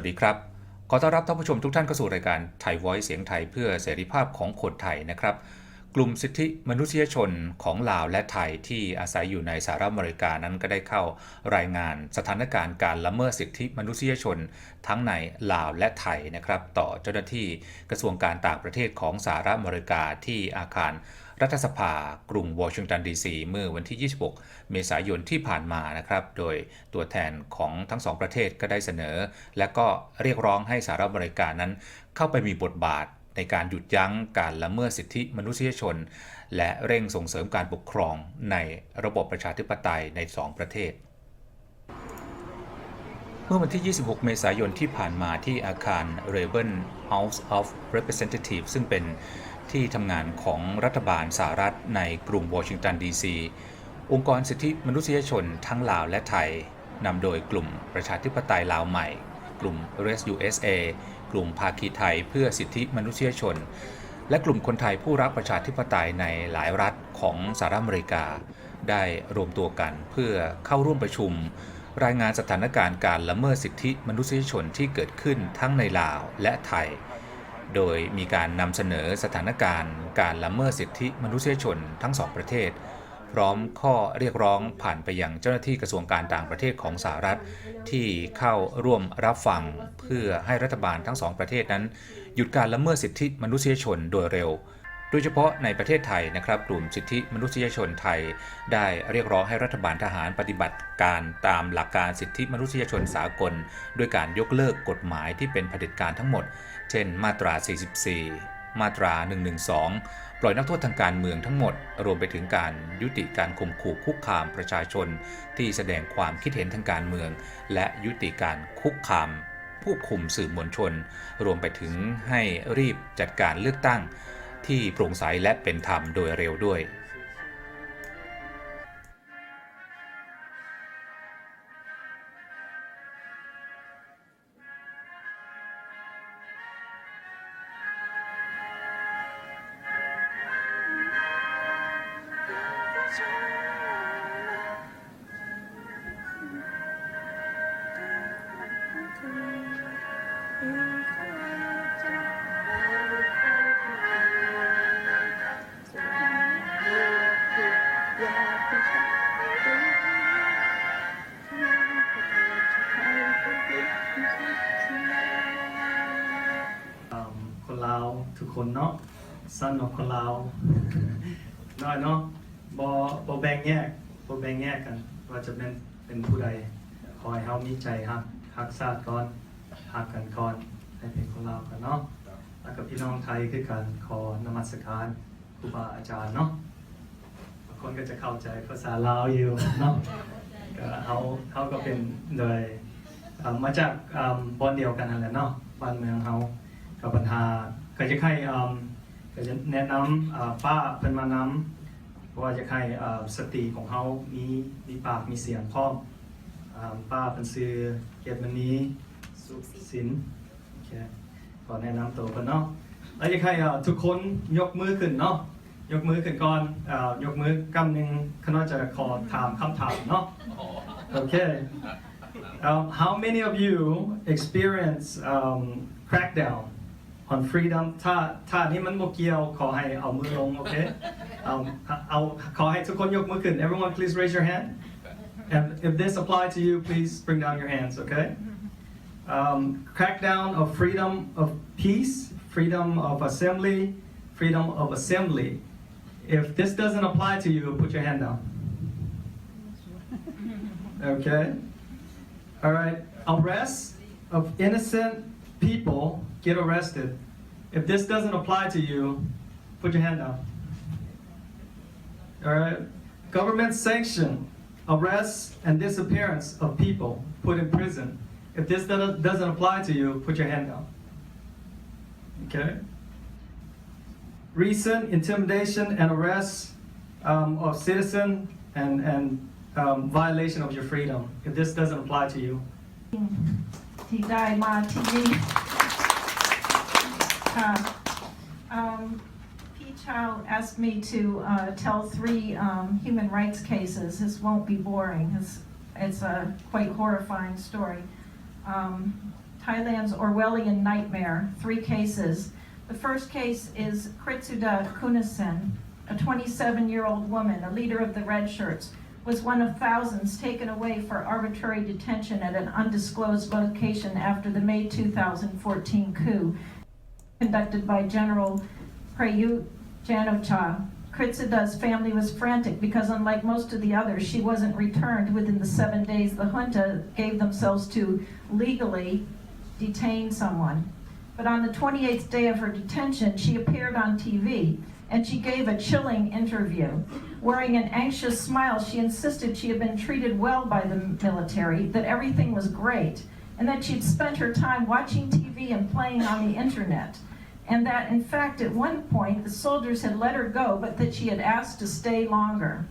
สวัสดีครับ ขอต้อนรับท่านผู้ชมทุกท่านเข้าสู่รายการไทย Voice เสียงไทยเพื่อเสรีภาพของคนไทยนะครับ กลุ่มสิทธิมนุษยชนของลาวและไทยที่อาศัยอยู่ในสหรัฐอเมริกานั้นก็ได้เข้ารายงานสถานการณ์การละเมิดสิทธิมนุษยชน ทั้งในลาวและไทยนะครับ ต่อเจ้าหน้าที่กระทรวงการต่างประเทศของสหรัฐอเมริกาที่อาคาร รัฐสภากรุงวอชิงตันดีซีเมื่อวันที่ 26 เมษายนที่ผ่านมานะครับ โดยตัวแทนของทั้งสองประเทศก็ได้เสนอ และก็เรียกร้องให้สหรัฐอเมริกานั้น เข้าไปมีบทบาทในการหยุดยั้งการละเมิดสิทธิมนุษยชน และเร่งส่งเสริมการปกครองในระบบประชาธิปไตยในสองประเทศเมื่อวันที่ 26 เมษายนที่ผ่านมาที่อาคาร Raven House of Representatives ซึ่งเป็น ที่ทำงานของรัฐบาลสหรัฐในกรุงวอชิงตันดีซี องค์กรสิทธิมนุษยชนทั้งลาวและไทยนำโดยกลุ่มประชาธิปไตยลาวใหม่ กลุ่ม r e s USA กลุ่มภาคีไทยเพื่อสิทธิมนุษยชน และกลุ่มคนไทยผู้รักประชาธิปไตยในหลายรัฐของสหรัฐอเมริกา ได้รวมตัวกันเพื่อเข้าร่วมประชุม รายงานสถานการณ์การละเมิดสิทธิมนุษยชนที่เกิดขึ้นทั้งในลาวและไทย โดยมีการนำเสนอสถานการณ์การละเมิดสิทธิมนุษยชนทั้งสองประเทศ พร้อมข้อเรียกร้องผ่านไปยังเจ้าหน้าที่กระทรวงการต่างประเทศของสหรัฐ ที่เข้าร่วมรับฟังเพื่อให้รัฐบาลทั้งสองประเทศนั้น หยุดการละเมิดสิทธิมนุษยชนโดยเร็วโดยเฉพาะในประเทศไทยนะครับ กลุ่มสิทธิมนุษยชนไทย ได้เรียกร้องให้รัฐบาลทหารปฏิบัติการตามหลักการสิทธิมนุษยชนสากล ด้วยการยกเลิกกฎหมายที่เป็นเผด็จการทั้งหมด เช่น มาตรา 44 มาตรา 112 ปล่อยนักโทษทางการเมืองทั้งหมด รวมไปถึงการยุติการข่มขู่คุกคามประชาชน ที่แสดงความคิดเห็นทางการเมือง และยุติการคุกคามผู้คุมสื่อมวลชน รวมไปถึงให้รีบจัดการเลือกตั้ง ที่โปร่งใสและเป็นธรรมโดยเร็วด้วย จะเป็นเป็นผู้ใดคอยเฮามีใจฮักฮักชาติก่อนฮักกันก่อนให้เป็นคนลากันเนาะแล้วก็พี่น้องไทยคือกันขอนมัสการครูบาอาจารย์เนาะบางคนก็จะเข้าใจภาษาลาวอยู่เนาะก็เขาเขาก็เป็นโดยมาจากอ่าบอนเดียวกันนั่นแหละเนาะบ้านเมืองเขากับปัญหาก็จะให้อ่าก็จะแนะนำป้าเพิ่นมานำ เพราะว่าจะให้อ่าสติของเขามีมีปากมีเสียงพร้อมอ่าป้าเป็นซื้อเกียรติมณีสุขสินโอเคขอแนะนำตัวกันเนาะแล้วจะให้อ่าทุกคนยกมือขึ้นเนาะยกมือขึ้นก่อนอ่ายกมือกำหนึ่งขน้อยจะขอถามคำถามเนาะโอเค Um, how many of you experience um, crackdown on freedom ถ้าถ้านี้มันโมเกียวขอให้เอามือลงโอเคเอาเอาขอให้ทุกคนยกมือขึ้น everyone please raise your hand and if this apply to you please bring down your hands okay um, crackdown of freedom of peace freedom of assembly freedom of assembly if this doesn't apply to you put your hand down okay all right, arrest of innocent people get arrested. If this doesn't apply to you, put your hand down. All right, government sanction arrest and disappearance of people put in prison. If this doesn't doesn't apply to you, put your hand down. Okay. Recent intimidation and arrest um, of citizen and and um, violation of your freedom. If this doesn't apply to you, ที่ได้มาที่นี่ um, P. Chow asked me to uh, tell three um, human rights cases. This won't be boring. It's, it's a quite horrifying story. Um, Thailand's Orwellian nightmare, three cases. The first case is Kritsuda Kunasen, a 27-year-old woman, a leader of the Red Shirts, was one of thousands taken away for arbitrary detention at an undisclosed location after the May 2014 coup conducted by General Prayut Janocha. Kritsuda's family was frantic because unlike most of the others, she wasn't returned within the seven days the junta gave themselves to legally detain someone. But on the 28th day of her detention, she appeared on TV and she gave a chilling interview. Wearing an anxious smile, she insisted she had been treated well by the military, that everything was great, and that she'd spent her time watching TV and playing on the internet. And that, in fact, at one point, the soldiers had let her go, but that she had asked to stay longer.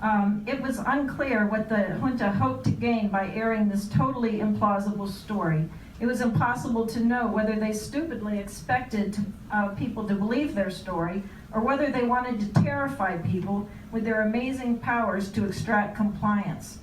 Um, it was unclear what the junta hoped to gain by airing this totally implausible story. It was impossible to know whether they stupidly expected uh, people to believe their story or whether they wanted to terrify people with their amazing powers to extract compliance.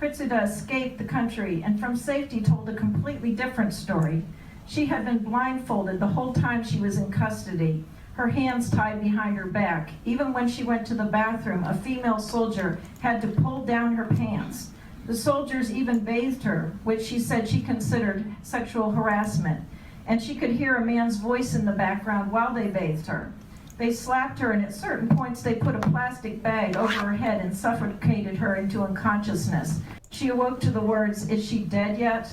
Kritsuda escaped the country and from safety told a completely different story. She had been blindfolded the whole time she was in custody, her hands tied behind her back. Even when she went to the bathroom, a female soldier had to pull down her pants. The soldiers even bathed her, which she said she considered sexual harassment. And she could hear a man's voice in the background while they bathed her. They slapped her, and at certain points, they put a plastic bag over her head and suffocated her into unconsciousness. She awoke to the words, Is she dead yet?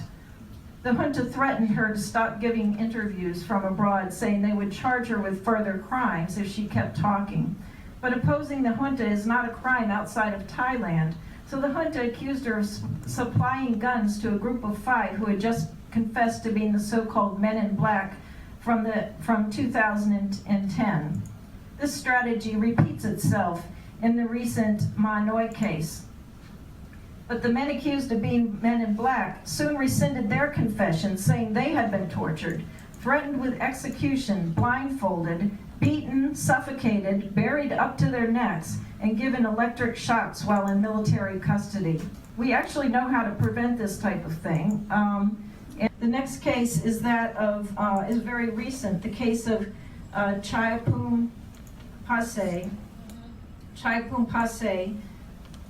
The junta threatened her to stop giving interviews from abroad, saying they would charge her with further crimes if she kept talking. But opposing the junta is not a crime outside of Thailand, so the junta accused her of supplying guns to a group of five who had just confessed to being the so-called Men in Black from, the, from 2010. This strategy repeats itself in the recent Ma Noi case. But the men accused of being men in black soon rescinded their confessions, saying they had been tortured, threatened with execution, blindfolded, beaten, suffocated, buried up to their necks, and given electric shocks while in military custody. We actually know how to prevent this type of thing. Um, the next case is that of, uh, is very recent, the case of uh, Chayapum Pase. Chayapum Pase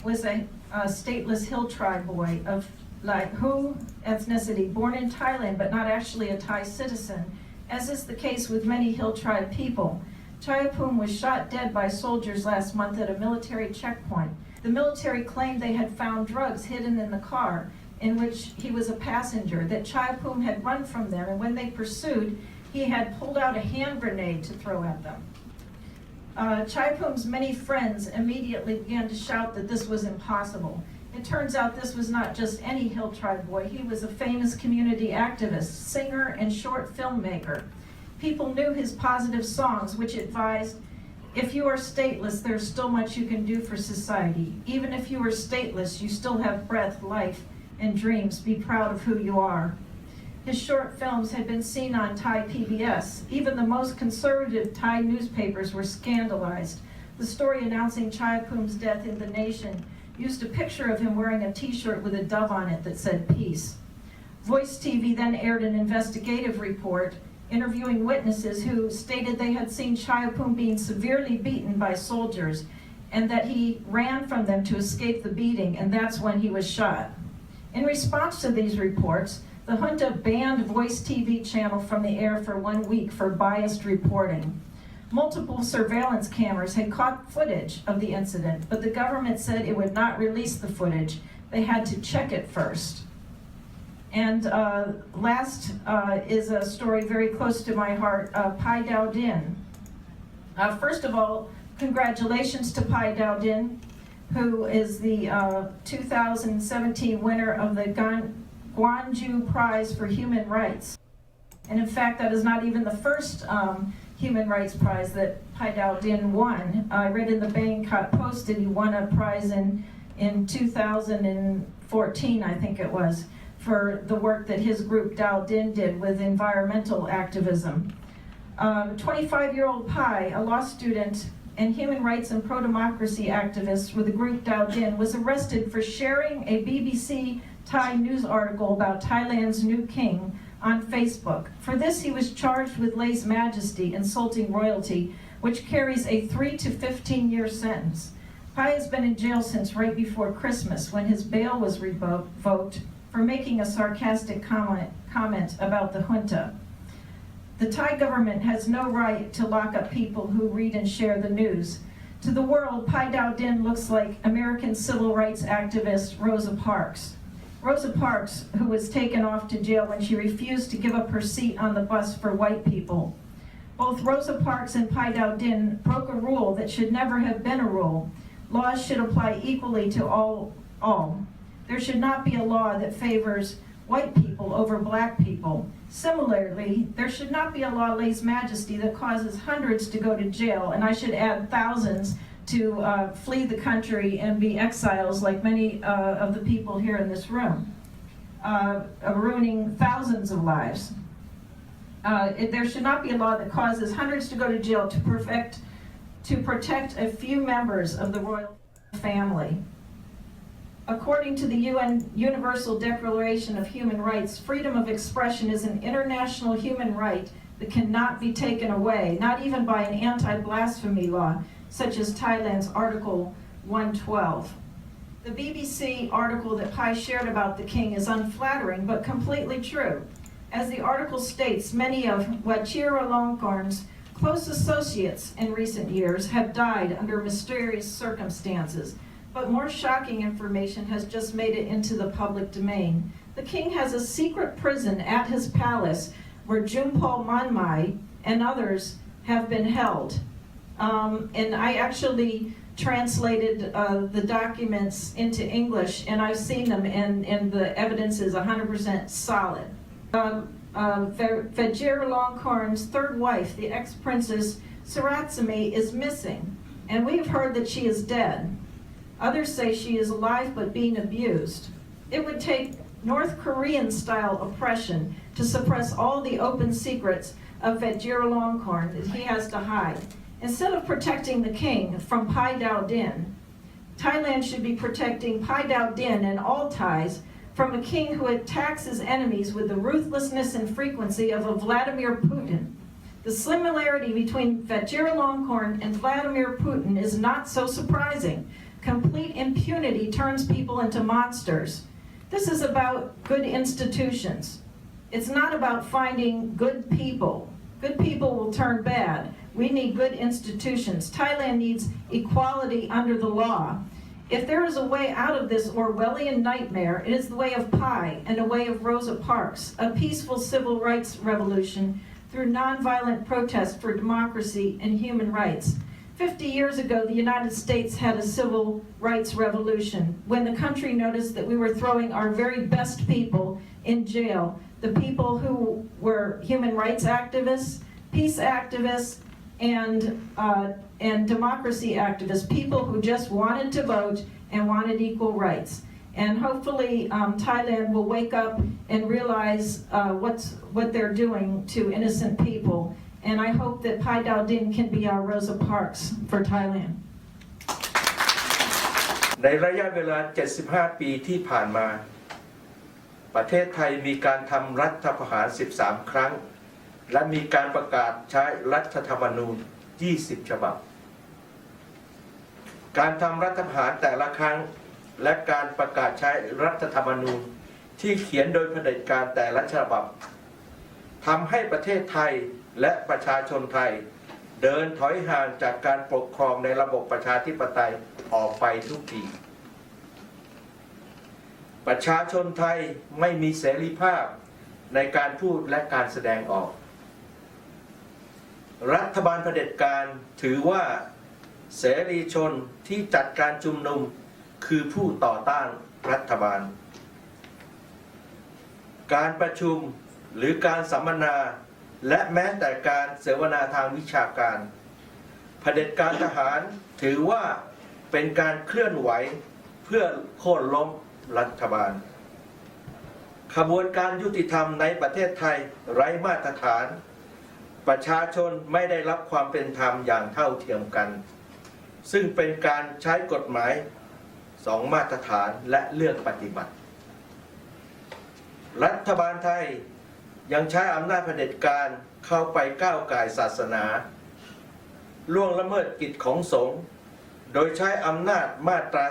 was a, a stateless hill tribe boy of like Hu ethnicity, born in Thailand but not actually a Thai citizen, as is the case with many hill tribe people. Chayapum was shot dead by soldiers last month at a military checkpoint. The military claimed they had found drugs hidden in the car in which he was a passenger, that Chayapum had run from them, and when they pursued, he had pulled out a hand grenade to throw at them. Uh, Chaipum's many friends immediately began to shout that this was impossible. It turns out this was not just any Hill Tribe boy. He was a famous community activist, singer, and short filmmaker. People knew his positive songs, which advised, if you are stateless, there's still much you can do for society. Even if you are stateless, you still have breath, life, and dreams. Be proud of who you are. His short films had been seen on Thai PBS. Even the most conservative Thai newspapers were scandalized. The story announcing Chayapum's death in the nation used a picture of him wearing a t-shirt with a dove on it that said peace. Voice TV then aired an investigative report interviewing witnesses who stated they had seen Chayapum being severely beaten by soldiers and that he ran from them to escape the beating and that's when he was shot. In response to these reports, the junta banned Voice TV channel from the air for one week for biased reporting. Multiple surveillance cameras had caught footage of the incident, but the government said it would not release the footage. They had to check it first. And uh, last uh, is a story very close to my heart, uh, Pai Dao Din. Uh, first of all, congratulations to Pai Dao Din, who is the uh, 2017 winner of the Gan- Guanju Prize for Human Rights. And in fact, that is not even the first um, Human Rights Prize that Pai Dao Din won. I read in the Bangkok Post that he won a prize in, in 2014, I think it was, for the work that his group Dao Din did with environmental activism. 25-year-old Pai, a law student and human rights and pro-democracy activist with the group Dao Din, was arrested for sharing a BBC Thai news article about Thailand's new king on Facebook. For this, he was charged with lese majesty, insulting royalty, which carries a 3 to 15 year sentence. Pai has been in jail since right before Christmas when his bail was revoked for making a sarcastic comment, comment about the junta. The Thai government has no right to lock up people who read and share the news. To the world, Pai Dao Din looks like American civil rights activist Rosa Parks. Rosa Parks, who was taken off to jail when she refused to give up her seat on the bus for white people. Both Rosa Parks and Pai Dao Din broke a rule that should never have been a rule. Laws should apply equally to all, all. There should not be a law that favors white people over black people. Similarly, there should not be a law lese majesty that causes hundreds to go to jail, and I should add thousands to uh, flee the country and be exiles like many uh, of the people here in this room, uh, ruining thousands of lives. Uh, it, there should not be a law that causes hundreds to go to jail to perfect to protect a few members of the royal family. According to the UN Universal Declaration of Human Rights, freedom of expression is an international human right that cannot be taken away, not even by an anti-blasphemy law, such as Thailand's Article 112. The BBC article that Pai shared about the king is unflattering, but completely true. As the article states, many of Wachira Longkorn's close associates in recent years have died under mysterious circumstances, but more shocking information has just made it into the public domain. The king has a secret prison at his palace where Junpal Manmai and others have been held. Um, and I actually translated uh, the documents into English, and I've seen them, and, and the evidence is 100% solid. Um, Vajira Longkorn's third wife, the ex-princess Saratsumi, is missing, and we've heard that she is dead. Others say she is alive but being abused. It would take North Korean style oppression to suppress all the open secrets of Vajira Longkorn that he has to hide. Instead of protecting the king from Pai Dao Din, Thailand should be protecting Pai Dao Din and all Thais from a king who attacks his enemies with the ruthlessness and frequency of a Vladimir Putin. The similarity between Vajira Longkorn and Vladimir Putin is not so surprising. Complete impunity turns people into monsters. This is about good institutions. It's not about finding good people. Good people will turn bad. We need good institutions. Thailand needs equality under the law. If there is a way out of this Orwellian nightmare, it is the way of Pi and a way of Rosa Parks, a peaceful civil rights revolution through nonviolent protest for democracy and human rights. 50 years ago, the United States had a civil rights revolution when the country noticed that we were throwing our very best people in jail. The people who were human rights activists, peace activists, and, uh, and democracy activists, people who just wanted to vote and wanted equal rights. And hopefully, um, Thailand will wake up and realize uh, what's, what they're doing to innocent people. And I hope that Pai Dao Din can be our Rosa Parks for Thailand. ในระยะเวลา 75 ปีที่ผ่านมา ประเทศไทยมีการทำรัฐประหาร 13 ครั้ง และมีการประกาศใช้รัฐธรรมนูญ 20 ฉบับ การทำรัฐประหารแต่ละครั้ง และการประกาศใช้รัฐธรรมนูญที่เขียนโดยเผด็จการแต่ละฉบับทำให้ประเทศไทยและประชาชนไทย เดินถอยห่างจากการปกครองในระบบประชาธิปไตยออกไปทุกทีประชาชนไทยไม่มีเสรีภาพในการพูดและการแสดงออก รัฐบาลเผด็จการถือว่าเสรีชนที่จัดการชุมนุมคือผู้ต่อต้านรัฐบาล การประชุมหรือการสัมมนาและแม้แต่การเสวนาทางวิชาการเผด็จการทหารถือว่าเป็นการเคลื่อนไหวเพื่อโค่นล้มรัฐบาล ขบวนการยุติธรรมในประเทศไทยไร้มาตรฐาน ประชาชนไม่ได้รับความเป็นธรรมอย่างเท่าเทียมกัน ซึ่งเป็นการใช้กฎหมายสองมาตรฐานและเลือกปฏิบัติ รัฐบาลไทยยังใช้อำนาจเผด็จการเข้าไปก้าวไก่ายศาสนา ล่วงละเมิดกิจของสงฆ์โดยใช้อำนาจมาตรา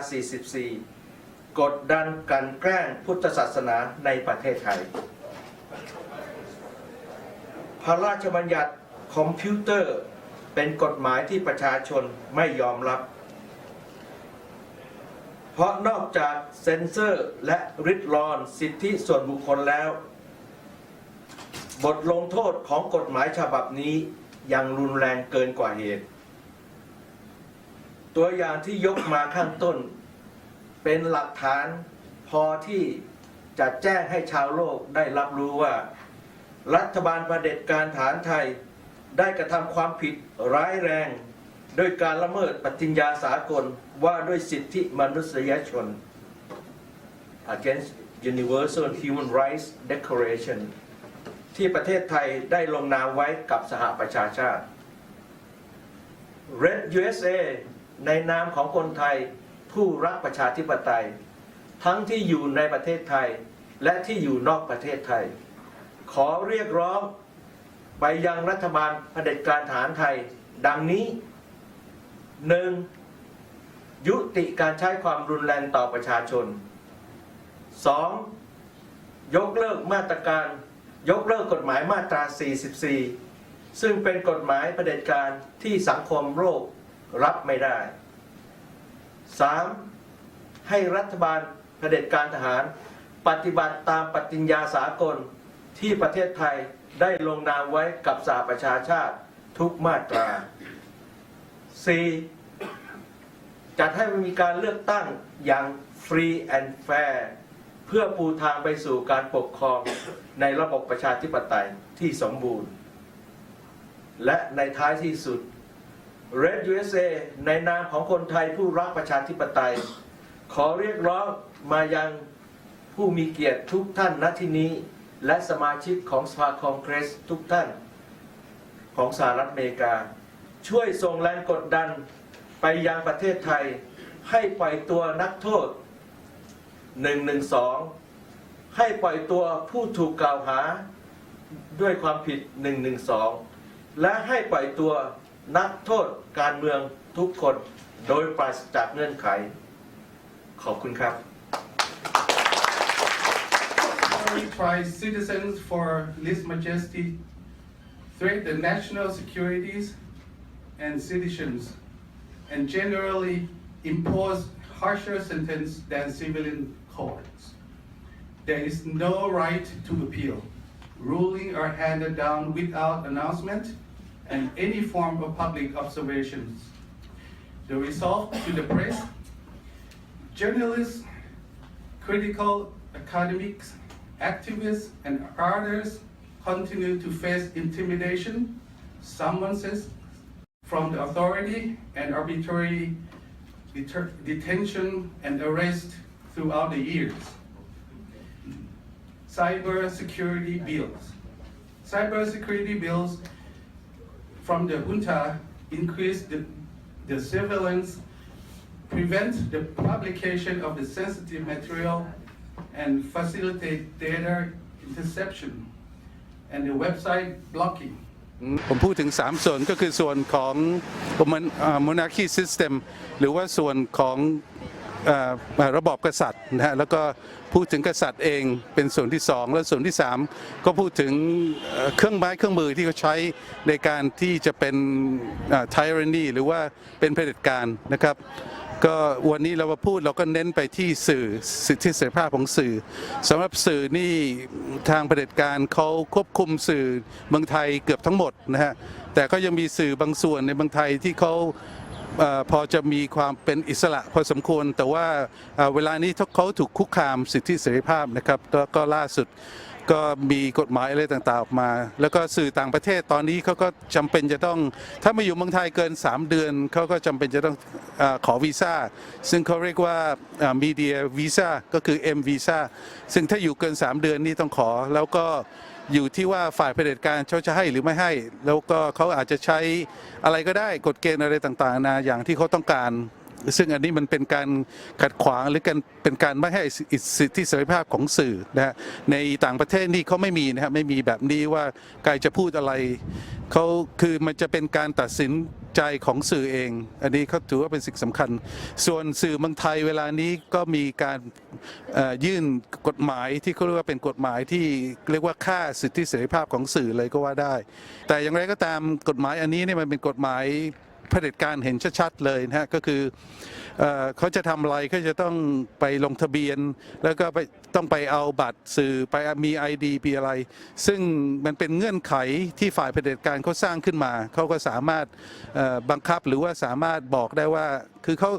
44 กดดันกลันแกล้งพุทธศาสนาในประเทศไทย พระราชบัญญัติคอมพิวเตอร์เป็นกฎหมายที่ประชาชนไม่ยอมรับ เพราะนอกจากเซ็นเซอร์และริดรอนสิทธิส่วนบุคคลแล้ว บทลงโทษของกฎหมายฉบับนี้ยังรุนแรงเกินกว่าเหตุ ตัวอย่างที่ยกมาข้างต้น เป็นหลักฐานพอที่จะแจ้งให้ชาวโลกได้รับรู้ว่า รัฐบาลประเผด็จการฐานไทย ได้กระทำความผิดร้ายแรง โดยการละเมิดปฏิญญาสากลว่าด้วยสิทธิมนุษยชน against Universal Human Rights Declaration ที่ประเทศไทยได้ลงนามไว้กับสหประชาชาติ Red USA ในนามของคนไทยผู้รักประชาธิปไตย ทั้งที่อยู่ในประเทศไทยและที่อยู่นอกประเทศไทย ขอเรียกร้องไปยังรัฐบาลเผด็จการฐานไทย ดังนี้ 1. ยุติการใช้ความรุนแรงต่อประชาชน 2. ยกเลิกมาตรการ ยกเลิกกฎหมายมาตรา 44 ซึ่งเป็นกฎหมายประเด็จการที่สังคมโลกรับไม่ได้ 3. ให้รัฐบาลเผด็จการทหาร ปฏิบัติตามปฏิญญาสากล ที่ประเทศไทยได้ลงนามไว้กับสหประชาชาติทุกมาตรา 4. จัดให้มีการเลือกตั้งอย่างฟรีแอนด์แฟร์เพื่อปูทางไปสู่การปกครองในระบบประชาธิปไตยที่สมบูรณ์ และในท้ายที่สุด Red USA ในนามของคนไทยผู้รักประชาธิปไตย ขอเรียกร้องมายังผู้มีเกียรติทุกท่านณที่นี้ และสมาชิกของสภาคองเกรสทุกท่านของสหรัฐอเมริกา ช่วยส่งแรงกดดันไปยังประเทศไทย ให้ปล่อยตัวนักโทษ 112 ให้ปล่อยตัวผู้ถูกกล่าวหาด้วยความผิด 112 และให้ปล่อยตัวนักโทษการเมืองทุกคนโดยปราศจากเงื่อนไข ขอบคุณครับ Prize citizens for His Majesty threat the national securities and citizens and generally impose harsher sentence than civilian courts. There is no right to appeal. Ruling are handed down without announcement and any form of public observations. The result to the press, journalists, critical academics, activists, and others continue to face intimidation, summonses from the authority, and arbitrary detention and arrest throughout the years. Cyber security bills. Cyber security bills from the junta increase the, the surveillance, prevent the publication of the sensitive material, and facilitate data interception, and the website blocking. ผมพูดถึง 3 ส่วนก็คือส่วนของ monarchy system หรือว่าส่วนของอระบอบกษัตริย์นะฮะแล้วก็พูดถึงกษัตริย์เองเป็นส่วนที่ 2 และส่วนที่ 3 ก็พูดถึงเครื่องไม้เครื่องมือที่เขาใช้ในการที่จะเป็นเอ่อ tyranny หรือว่าเป็นเผด็จการนะครับ ก็วันนี้เรามาพูดเราก็เน้นไปที่สื่อสิทธิเสรีภาพของสื่อสำหรับสื่อนี่ทางเผด็จการเขาควบคุมสื่อเมืองไทยเกือบทั้งหมดนะฮะแต่ก็ยังมีสื่อบางส่วนในเมืองไทยที่เขาพอจะมีความเป็นอิสระพอสมควร แต่ว่าเอ่อเวลานี้เขาถูกคุกคามสิทธิเสรีภาพนะครับแล้วก็ล่าสุด ก็มีกฎหมายอะไรต่างๆออกมา แล้วก็สื่อต่างประเทศตอนนี้เขาก็จำเป็นจะต้อง ถ้ามาอยู่เมืองไทยเกิน 3 เดือนเขาก็จำเป็นจะต้องอขอวีซ่า ซึ่งเขาเรียกว่ามีเดียวีซ่าก็คือ M วีซ่าซึ่งถ้าอยู่เกิน 3 เดือนนี่ต้องขอ แล้วก็อยู่ที่ว่าฝ่ายเผด็จการเขาจะให้หรือไม่ให้ แล้วก็เขาอาจจะใช้อะไรก็ได้กฎเกณฑ์อะไรต่างๆนานาอย่างที่เขาต้องการ ซึ่งอันนี้มันเป็นการขัดขวางหรือการเป็นการไม่ให้สิทธิเสรีภาพของสื่อนะฮะในต่างประเทศนี่เขาไม่มีนะครับไม่มีแบบนี้ว่าใครจะพูดอะไรเขาคือมันจะเป็นการตัดสินใจของสื่อเอง อันนี้เขาถือว่าเป็นสิ่งสำคัญ ส่วนสื่อเมืองไทยเวลานี้ก็มีการยื่นกฎหมายที่เขาเรียกว่าเป็นกฎหมายที่เรียกว่าค่าสิทธิเสรีภาพของสื่อเลยก็ว่าได้ แต่อย่างไรก็ตามกฎหมายอันนี้เนี่ยมันเป็นกฎหมาย เผด็จการเห็นชัดๆเลยนะฮะก็คือเอเขาจะทำอะไรก็จะต้องไปลงทะเบียน แล้วก็ไปต้องไปเอาบัตรสื่อไปมี ID ปีอะไร ซึ่งมันเป็นเงื่อนไขที่ฝ่ายเผด็จการเขาสร้างขึ้นมา เขาก็สามารถบังคับหรือว่าสามารถบอกได้ว่า คือเขา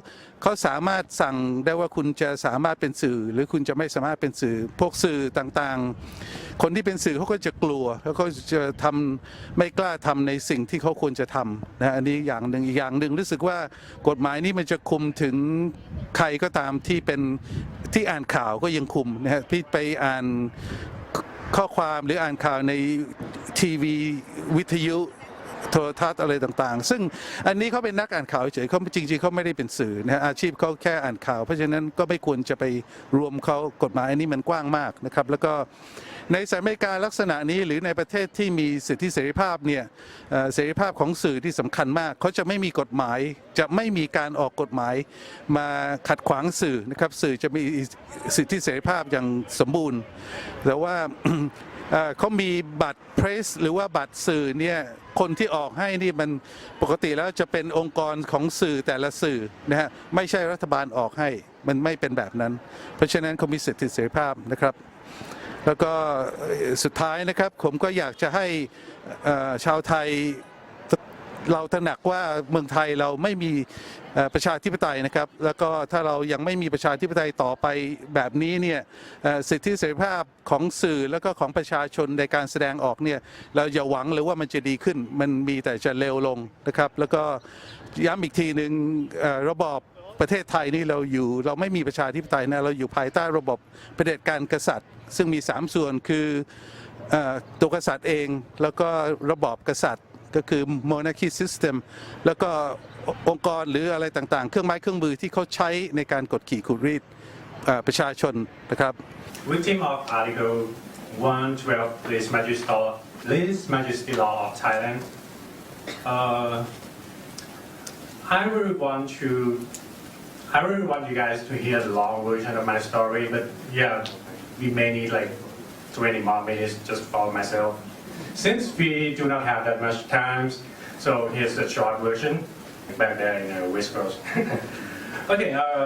เขาสามารถสั่งได้ว่าคุณจะสามารถเป็นสื่อ หรือคุณจะไม่สามารถเป็นสื่อ พวกสื่อต่างๆ คนที่เป็นสื่อเขาก็จะกลัว แล้วก็จะทำไม่กล้าทำในสิ่งที่เขาควรจะทำนะอันนี้อย่างหนึ่งอีกอย่างหนึ่งรู้สึกว่ากฎหมายนี้มันจะคุมถึงใครก็ตามที่เป็นที่อ่านข่าวก็ยังคุมนะฮะที่ไปอ่านข้อความหรืออ่านข่าวในทีวีวิทยุ โทรทัศน์อะไรต่างๆ ซึ่งอันนี้เขาเป็นนักอ่านข่าวเฉยๆเขาจริงๆเขาไม่ได้เป็นสื่อนะอาชีพเขาแค่อ่านข่าว เพราะฉะนั้นก็ไม่ควรจะไปรวมเขากฎหมายอันนี้มันกว้างมากนะครับ แล้วก็ในสหรัฐอเมริกาลักษณะนี้หรือในประเทศที่มีสิทธิเสรีภาพเนี่ยเอ่อเสรีภาพของสื่อที่สำคัญมากเขาจะไม่มีกฎหมายจะไม่มีการออกกฎหมายมาขัดขวางสื่อนะครับสื่อจะมีสิทธิเสรีภาพอย่างสมบูรณ์ แต่ว่า เขามีบัตรเพรสหรือว่าบัตรสื่อเนี่ยคนที่ออกให้นี่มันปกติแล้วจะเป็นองค์กรของสื่อแต่ละสื่อนะฮะไม่ใช่รัฐบาลออกให้มันไม่เป็นแบบนั้น เพราะฉะนั้นเขามีสิทธิเสรีภาพนะครับ แล้วก็สุดท้ายนะครับผมก็อยากจะให้ชาวไทย เราตระหนักว่าเมืองไทยเราไม่มีประชาธิปไตยนะครับ แล้วก็ถ้าเรายังไม่มีประชาธิปไตยต่อไปแบบนี้เนี่ยสิทธิเสรีภาพของสื่อแล้วก็ของประชาชนในการแสดงออกเนี่ยเราอย่าหวังเลยว่ามันจะดีขึ้นมันมีแต่จะเลวลงนะครับ แล้วก็ย้ำอีกทีหนึ่งระบอบประเทศไทยนี่เราอยู่เราไม่มีประชาธิปไตยนะเราอยู่ภายใต้ระบบเผด็จการกษัตริย์ ซึ่งมีสามส่วนคือเอ่อตัวกษัตริย์เอง แล้วก็ระบอบกษัตริย์ ก็คือ monarchy system แล้วก็องค์กรหรืออะไรต่างๆ เครื่องไม้เครื่องมือที่เขาใช้ในการกดขี่ขูดรีดประชาชนนะครับ Victim of Article 112 Least Majesty Law, Least Majesty Law of Thailand. Uh, I really want to, I really want you guys to hear the long version of my story, but yeah, we may need like 20 more minutes just for myself. Since we do not have that much time, so here's the short version back there in the West Coast. okay, uh,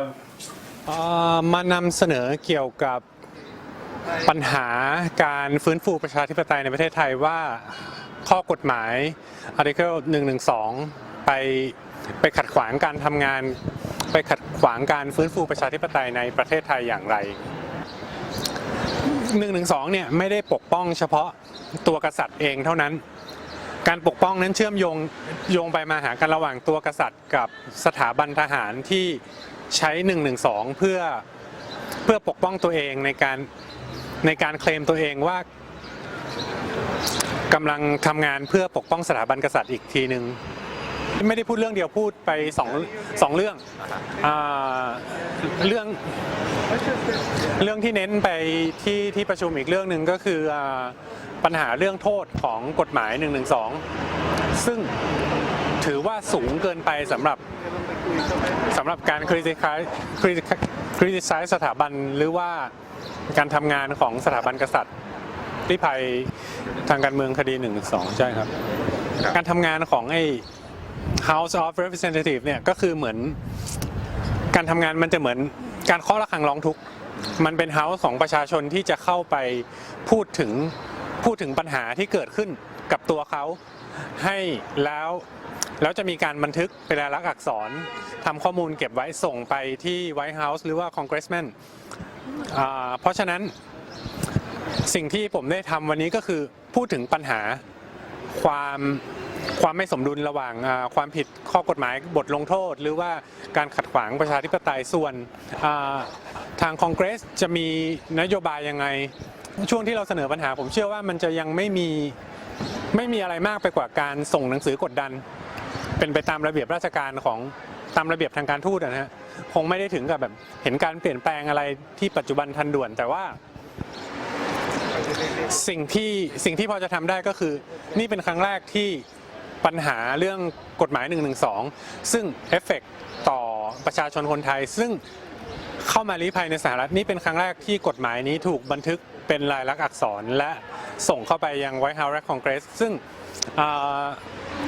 เอ่อมานำเสนอเกี่ยวกับปัญหาการฟื้นฟูประชาธิปไตยในประเทศไทยว่าข้อกฎหมาย Article 112 ไปไปขัดขวางการทำงาน ไปขัดขวางการฟื้นฟูประชาธิปไตยในประเทศไทยอย่างไร 112เนี่ยไม่ได้ปกป้องเฉพาะตัวกษัตริย์เองเท่านั้น การปกป้องนั้นเชื่อมโยงโยงไปมาหากันระหว่างตัวกษัตริย์กับสถาบันทหารที่ใช้112เพื่อเพื่อปกป้องตัวเองในการในการเคลมตัวเองว่ากำลังทำงานเพื่อปกป้องสถาบันกษัตริย์อีกทีหนึ่งไม่ได้พูดเรื่องเดียวพูดไปสองสองเรื่องอเรื่อง เรื่องที่เน้นไปที่ที่ประชุมอีกเรื่องหนึ่งก็คืออ่าปัญหาเรื่องโทษของกฎหมาย 112 ซึ่งถือว่าสูงเกินไปสำหรับสำหรับการคริติคายคริติคริติไซสถาบันหรือว่าการทำงานของสถาบันกษัตริย์ที่ภัยทางการเมืองคดี112ใช่ครับ การทำงานของไอ้ House of Representative เนี่ยก็คือเหมือนการทำงานมันจะเหมือน การเคาะระฆังร้องทุกข์มันเป็นเฮาส์ของประชาชนที่จะเข้าไปพูดถึงพูดถึงปัญหาที่เกิดขึ้นกับตัวเขาให้แล้วแล้วจะมีการบันทึกเป็นลายลักษณ์อักษรทำข้อมูลเก็บไว้ส่งไปที่ไวท์เฮาส์หรือว่าคอนเกรสแมนเพราะฉะนั้นสิ่งที่ผมได้ทำวันนี้ก็คือพูดถึงปัญหาความ ความไม่สมดุลระหว่างความผิดข้อกฎหมายบทลงโทษ หรือว่าการขัดขวางประชาธิปไตยส่วนทางคอนเกรสจะมีนโยบายยังไง ช่วงที่เราเสนอปัญหา ผมเชื่อว่ามันจะยังไม่มีไม่มีอะไรมากไปกว่าการส่งหนังสือกดดัน เป็นไปตามระเบียบราชการของตามระเบียบทางการทูตนะฮะคงไม่ได้ถึงกับแบบเห็นการเปลี่ยนแปลงอะไรที่ปัจจุบันทันด่วน แต่ว่า สิ่งที่สิ่งที่พอจะทำได้ก็คือ นี่เป็นครั้งแรกที่ ปัญหาเรื่องกฎหมาย 112 ซึ่งเอฟเฟกต่อประชาชนคนไทย ซึ่งเข้ามาลี้ภัยในสหรัฐนี่เป็นครั้งแรกที่กฎหมายนี้ถูกบันทึกเป็นลายลักษณ์อักษรและส่งเข้าไปยังไวท์เฮาส์และคอนเกรสซึ่ง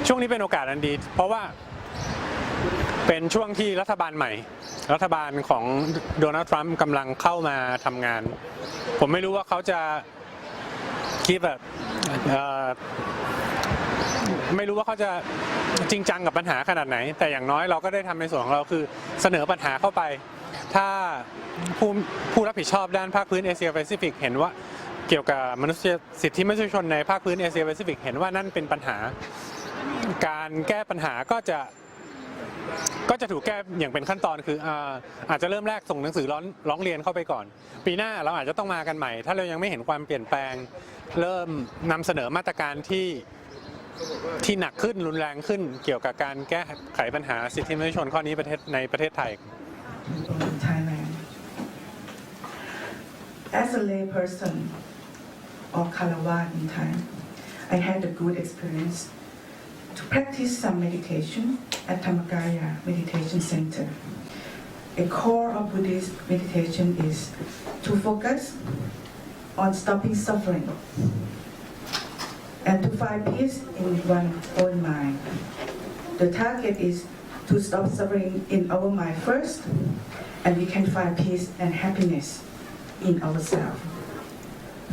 ช่วงนี้เป็นโอกาสอันดี เพราะว่าเป็นช่วงที่รัฐบาลใหม่ รัฐบาลของโดนัลด์ทรัมป์กำลังเข้ามาทำงาน ผมไม่รู้ว่าเขาจะคิดแบบ ไม่รู้ว่าเขาจะจริงจังกับปัญหาขนาดไหน แต่อย่างน้อยเราก็ได้ทำในส่วนของเราคือเสนอปัญหาเข้าไป ถ้าผู้ผู้รับผิดชอบด้านภาคพื้นเอเชียแปซิฟิกเห็นว่าเกี่ยวกับมนุษยสิทธิมนุษยชนในภาคพื้นเอเชียแปซิฟิกเห็นว่านั่นเป็นปัญหา การแก้ปัญหาก็จะก็จะถูกแก้อย่างเป็นขั้นตอนคืออาจจะเริ่มแรกส่งหนังสือร้องร้องเรียนเข้าไปก่อน ปีหน้าเราอาจจะต้องมากันใหม่ ถ้าเรายังไม่เห็นความเปลี่ยนแปลง เริ่มนำเสนอมาตรการที่ ที่หนักขึ้นรุนแรงขึ้นเกี่ยวกับการแก้ไขปัญหาสิทธิมนุษยชนข้อนี้ประเทศในประเทศไทย Thailand. As a layperson or Kalawa in Thai, I had a good experience to practice some meditation at Tamakaya Meditation Center. A core of Buddhist meditation is to focus on stopping suffering and to find peace in one's own mind. The target is to stop suffering in our mind first, and we can find peace and happiness in ourselves.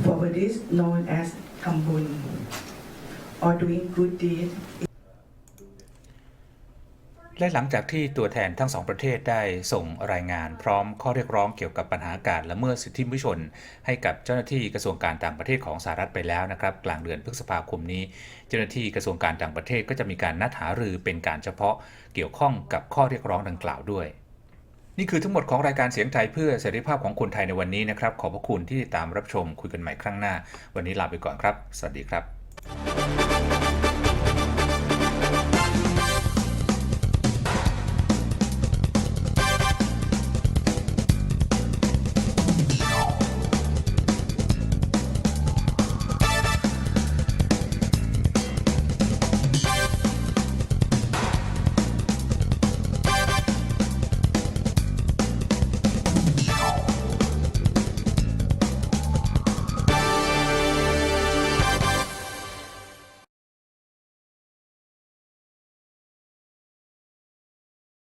For this known as Kambun, or doing good deed และหลังจากที่ตัวแทนทั้งสองประเทศได้ส่งรายงานพร้อมข้อเรียกร้องเกี่ยวกับปัญหาการละเมิดสิทธิมนุษยชน ให้กับเจ้าหน้าที่กระทรวงการต่างประเทศของสหรัฐไปแล้วนะครับ กลางเดือนพฤษภาคมนี้ เจ้าหน้าที่กระทรวงการต่างประเทศก็จะมีการนัดหารือเป็นการเฉพาะเกี่ยวข้องกับข้อเรียกร้องดังกล่าวด้วย นี่คือทั้งหมดของรายการเสียงไทยเพื่อเสรีภาพของคนไทยในวันนี้นะครับ ขอบพระคุณที่ติดตามรับชมคุยกันใหม่ครั้งหน้า วันนี้ลาไปก่อนครับ สวัสดีครับ